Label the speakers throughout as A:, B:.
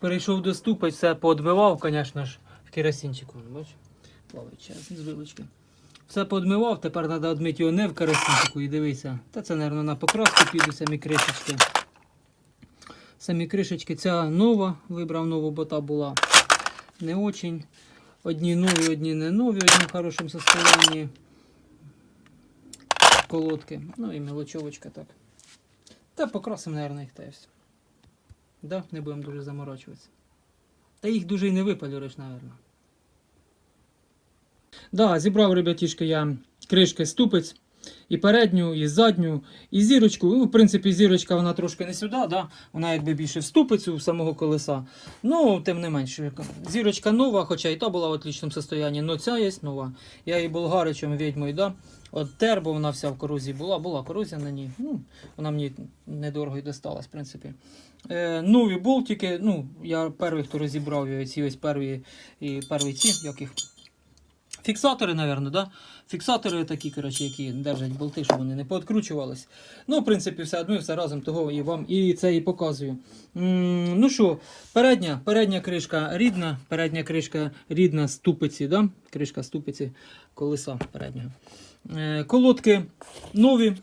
A: перейшов до ступить, все поодмивав, звісно ж, в керосинчику. Бач, плавить час з вилочки. Все поодмивав, тепер треба одмити його не в керосинчику і дивися. Та це, мабуть, на покраску піду самі кришечки. Самі кришечки. Ця нова, вибрав нову, бо та була не очень. Одні нові, одні не нові, одні в хорошому состоянии. Колодки. Ну і мелочовочка так. Та покрасимо, мабуть, їх та все. Да, не будемо дуже заморачуватися. Та їх дуже і не випалюєш, мабуть. Да, зібрав, ребятішки, я кришки ступиць. І передню, і задню, і зірочку. Ну, в принципі, зірочка вона трошки не сюди, да? вона якби більше в ступицю самого колеса. Ну, тим не менше, зірочка нова, хоча і та була в отличному состоянні, але ця є нова. Я її болгаричем відьмою, да? От тер, вона вся в корозії була, була корозія на ній. Ну, вона мені недорого і досталась, в принципі. Е, нові болтики, ну, я перший, хто розібрав ці ось перві, і перві ці, як їх. Фіксатори, мабуть, да? Фіксатори такі, коротше, які держать болти, щоб вони не пооткручувались. Ну, в принципі, все одно, все разом того і вам і це і показую. М, ну що, передня, передня кришка рідна, передня кришка рідна ступиці, да? кришка ступиці колеса переднього. Е, колодки нові.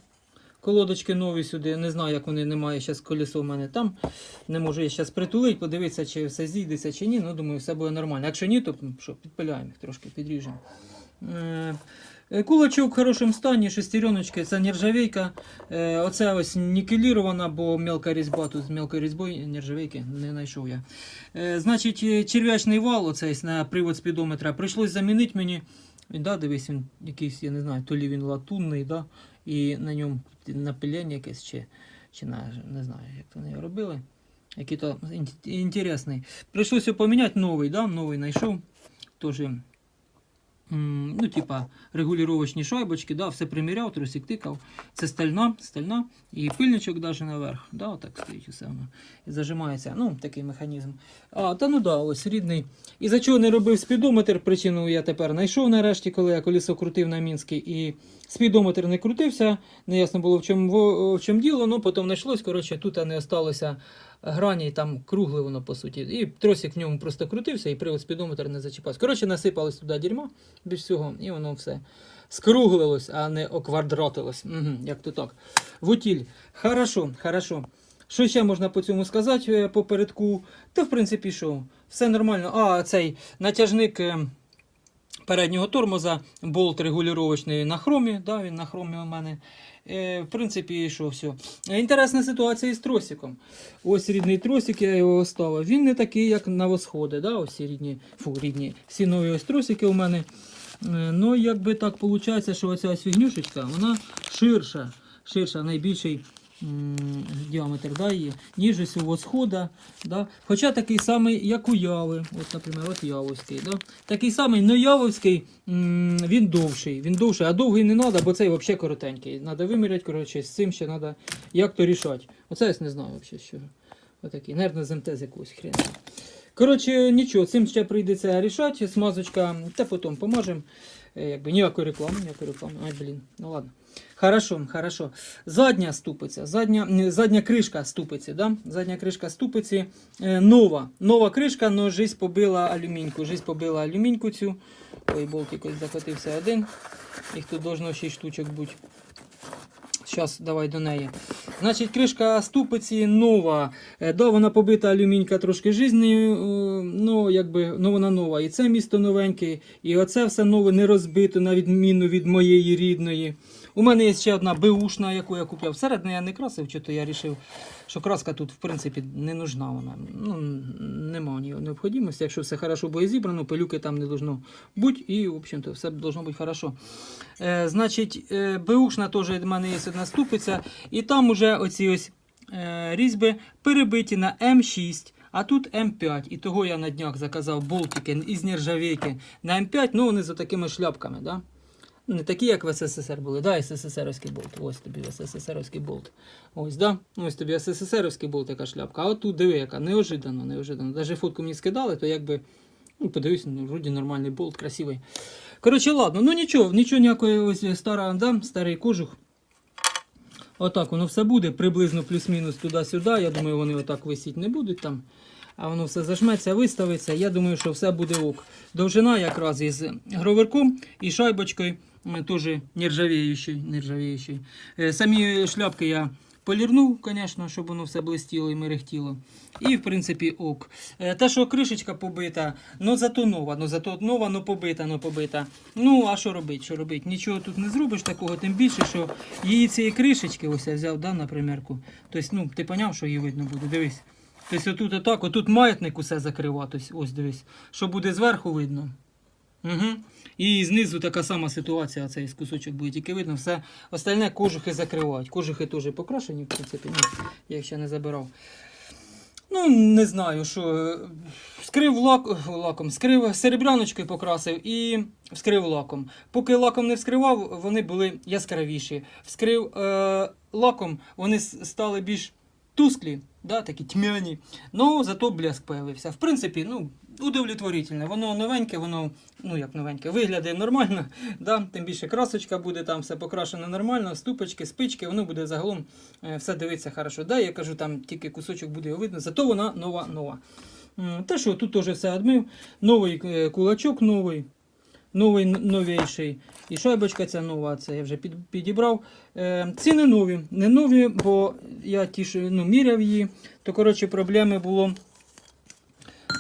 A: Колодочки нові сюди. Не знаю, як вони немає зараз колесо в мене там. Не можу я зараз притулити, подивитися, чи все зійдеться, чи ні. Ну, думаю, все буде нормально. Якщо ні, то що, підпиляємо їх трошки, підріжемо. Е, Кулачок в хорошому стані, шестереночки, це нержавейка. Е, Оце ось нікелірована, бо мелка різьба, тут з мелкою різьбою нержавейки не знайшов я. Е, Значить, черв'ячний вал оцей на привод спідометра прийшлось замінити мені. Да, дивись, він якийсь, я не знаю, то лі він латунний, да, і на ньому напилення якесь, чи, чи на, не знаю, як вони його робили. Який то ін- інтересний. Прийшлося поміняти новий, да, новий знайшов. Тоже, ну, типа, регулювачні шайбочки, да, все приміряв, тросик тикав. Це стальна, стальна, і пильничок навіть наверх. Да, отак стоїть усе воно. І зажимається. Ну, такий механізм. А, та ну да, ось рідний. І за чого не робив спідометр, причину я тепер знайшов нарешті, коли я колесо крутив на Мінській, і спідометр не крутився, не ясно було в чому, в, в чому діло, ну потім знайшлось, коротше, тут не осталося грані, там кругле воно по суті. І тросик в ньому просто крутився, і привод спідометр не зачіпався. Коротше, насипалось туди дерьмо більш всього, і воно все скруглилось, а не оквадратилось. Угу, як то так. Вутіль. Хорошо, хорошо. Що ще можна по цьому сказати е, попередку? Та в принципі що, все нормально. А, цей натяжник е, переднього тормоза, болт регулювачний на хромі, да, він на хромі у мене. Е, в принципі, що все. Інтересна ситуація із тросиком. Ось рідний тросик, я його оставив. Він не такий, як на восходи. Да? Ось рідні, фу, рідні, всі нові ось тросики у мене. Е, Ну, якби так виходить, що оця фігнюшечка, вона ширша, ширша, найбільший діаметр да, її, ніж ось у восхода. Да. Хоча такий самий, як у Яви. От, наприклад, от Явовський. Да. Такий самий, но Явовський він довший. Він довший, а довгий не треба, бо цей взагалі коротенький. Треба виміряти, коротше, з цим ще треба як то рішати. Оце я не знаю взагалі, що. Отакий, нервно з МТ з. Коротше, нічого, цим ще прийдеться рішати. Смазочка, та потім поможемо. Е, Якби ніякої реклами, ніякої реклами. Ай, блін, ну ладно. Хорошо, хорошо. Задня ступиця, задня, задня кришка ступиці, да? Задня кришка ступиці е, нова. Нова кришка, але жизнь побила алюміньку. Жизнь побила алюміньку цю. Ой, болт якось закотився один. Їх тут должно 6 штучок бути. Зараз давай до неї. Значить, кришка ступиці нова. Е, Да, вона побита алюмінька трошки жизнею, е, ну, якби, ну вона нова. І це місто новеньке, і оце все нове не розбито, на відміну від моєї рідної. У мене є ще одна беушна, яку я купив. Всередині я не красив, чи то я вирішив, що краска тут, в принципі, не нужна вона. Ну, нема необхідності. Якщо все хорошо буде зібрано, пилюки там не должно бути, і, в общем-то, все должно бути хорошо. Е, значить, е, беушна теж в мене є одна і там уже оці ось е, різьби перебиті на М6. А тут М5. І того я на днях заказав болтики із нержавейки на М5, ну вони за такими шляпками. Да? Не такі, як в СССР були, да, СССРівський болт. Ось тобі СССРівський болт. Ось, да? Ось тобі СССРівський болт, така шляпка. А от тут диви, яка неожиданно, неожиданно. Даже фотку мені скидали, то якби, ну, подивись, ну, вроді нормальний болт, красивий. Коротше, ладно, ну нічого, нічого ніякої ось стара, да, старий кожух. Отак воно все буде, приблизно плюс-мінус туди-сюди. Я думаю, вони отак висіти не будуть там. а воно все зажметься, виставиться. Я думаю, що все буде ок. Довжина якраз із гроверком і шайбочкою м, теж нержавіючий. нержавіючий. Е, Самі шляпки я полірнув, звісно, щоб воно все блистіло і мерехтіло. І, в принципі, ок. Те, що кришечка побита, ну зато нова, ну зато нова, ну побита, ну побита. Ну, а що робити? Що робити? Нічого тут не зробиш такого, тим більше, що її цієї кришечки, ось я взяв да, на. Тобто, ну, ти поняв, що її видно буде. Дивись. Тобто отут отак, отут маятник усе закривати. Ось, ось дивись. Що буде зверху видно. Угу. І знизу така сама ситуація, цей кусочок буде тільки видно, все остальне кожухи закривають. Кожухи теж покрашені, в принципі, ну, я їх ще не забирав. Ну, не знаю, що. е, Вскрив лак, лаком, скрив серебряночкою покрасив і вскрив лаком. Поки лаком не вскривав, вони були яскравіші. Вскрив е, лаком, вони стали більш тусклі, да, такі тьмяні. Ну, зато блеск появився. В принципі, ну, удовлетворительне. Воно новеньке, воно, ну як новеньке, виглядає нормально. Да? Тим більше красочка буде, там все покрашено нормально, ступочки, спички, воно буде загалом е, все дивиться хорошо. Да, я кажу, там тільки кусочок буде видно, зато вона нова нова. Те, що тут теж все одмив, новий е, кулачок новий, новий новіший. І шайбочка ця нова, це я вже під, підібрав. Е, ціни нові. Не нові, бо я ті, що ну, міряв її, то коротше проблеми було.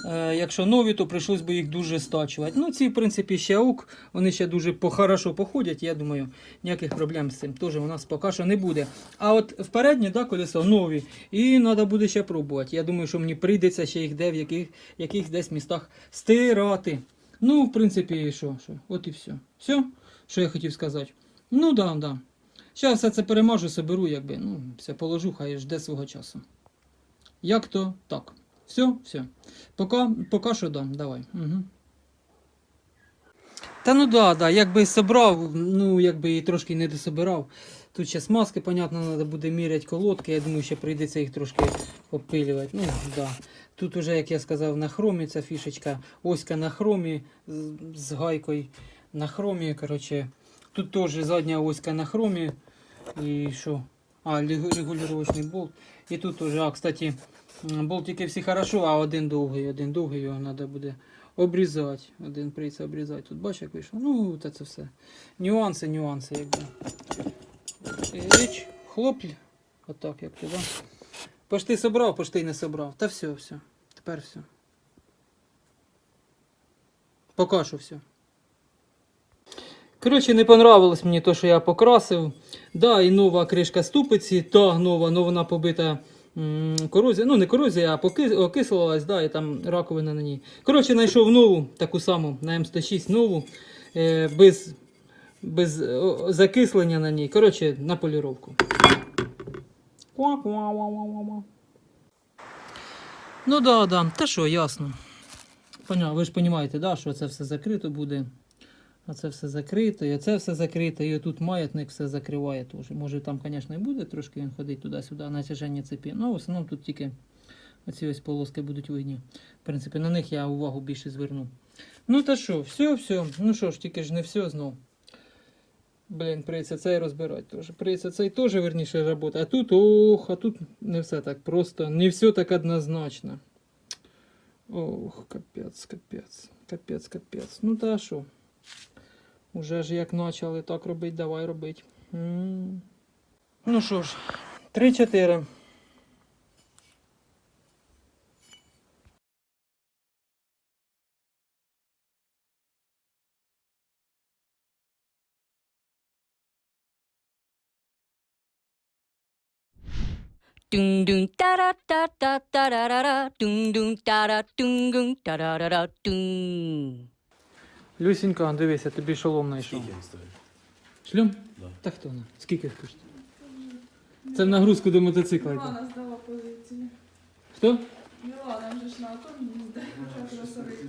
A: Е, якщо нові, то прийшлось би їх дуже стачувати. Ну, ці, в принципі, ще ок, вони ще дуже хорошо походять. Я думаю, ніяких проблем з цим теж у нас поки що не буде. А от в да, колесо нові, і треба буде ще пробувати. Я думаю, що мені прийдеться ще їх де в яких, яких десь містах стирати. Ну, в принципі, що, що? От і все. Все, що я хотів сказати. Ну, да, да. Зараз все це перемажу, соберу, якби, ну, все положу, хай жде свого часу. Як то так. Все, все. Пока, пока що дам, давай. Угу. Та ну да, да, якби собрав, ну якби і трошки не дособирав. Тут ще смазки, понятно, треба буде міряти колодки. Я думаю, ще прийдеться їх трошки попилювати. Ну, да. Тут уже, як я сказав, на хромі ця фішечка. Оська на хромі з гайкою на хромі. Коротше. Тут теж задня оська на хромі. І що? А, лігу- болт. І тут уже, а, кстати, болтики всі хорошо, а один довгий, один довгий, його треба буде обрізати. Один прийдеться обрізати. Тут бачиш, як вийшло. Ну, це все. Нюанси, нюанси, якби. Річ, хлоп. Отак, як ти, да? Пошти собрав, пошти не собрав. Та все, все. Тепер все. Поки що все. Коротше, не понравилось мені те, що я покрасив. Да, і нова кришка ступиці, та нова, но вона побита корозія. Ну, не корозія, а поки- окислилась, да, і там раковина на ній. Коротше, знайшов нову, таку саму, на М106 нову, е, без, без закислення на ній. Коротше, на поліровку. Ну да, да, та що, ясно. Поняв, ви ж розумієте, да, що це все закрито буде. А це все закрито, і це все закрито, і тут маятник все закриває теж. Може там, звісно, і буде трошки він ходить туди-сюди, натяження цепі. Ну, в основному тут тільки оці ось полоски будуть видні. В принципі, на них я увагу більше зверну. Ну та що, все, все. Ну що ж, тільки ж не все знов. Блін, прийдеться цей розбирати теж. Прийдеться цей теж верніше роботи. А тут, ох, а тут не все так просто. Не все так однозначно. Ох, капець, капець, капець, капець. Ну та що? Уже ж як почали так робити, давай робити. М. Ну що ж, 3-4.
B: Dun dun da da da da da da da da dun dun da da dun dun da da da da dun.
A: Люсінька, дивися, тобі шолом знайшов.
C: Скільки він стоїть?
A: Шлюм?
C: Да.
A: Та хто вона? Скільки коштує? Це в нагрузку до мотоцикла. йде.
D: Мілана здала позицію.
A: Хто?
D: Мілана вже ж на атом здає. вже кросовик.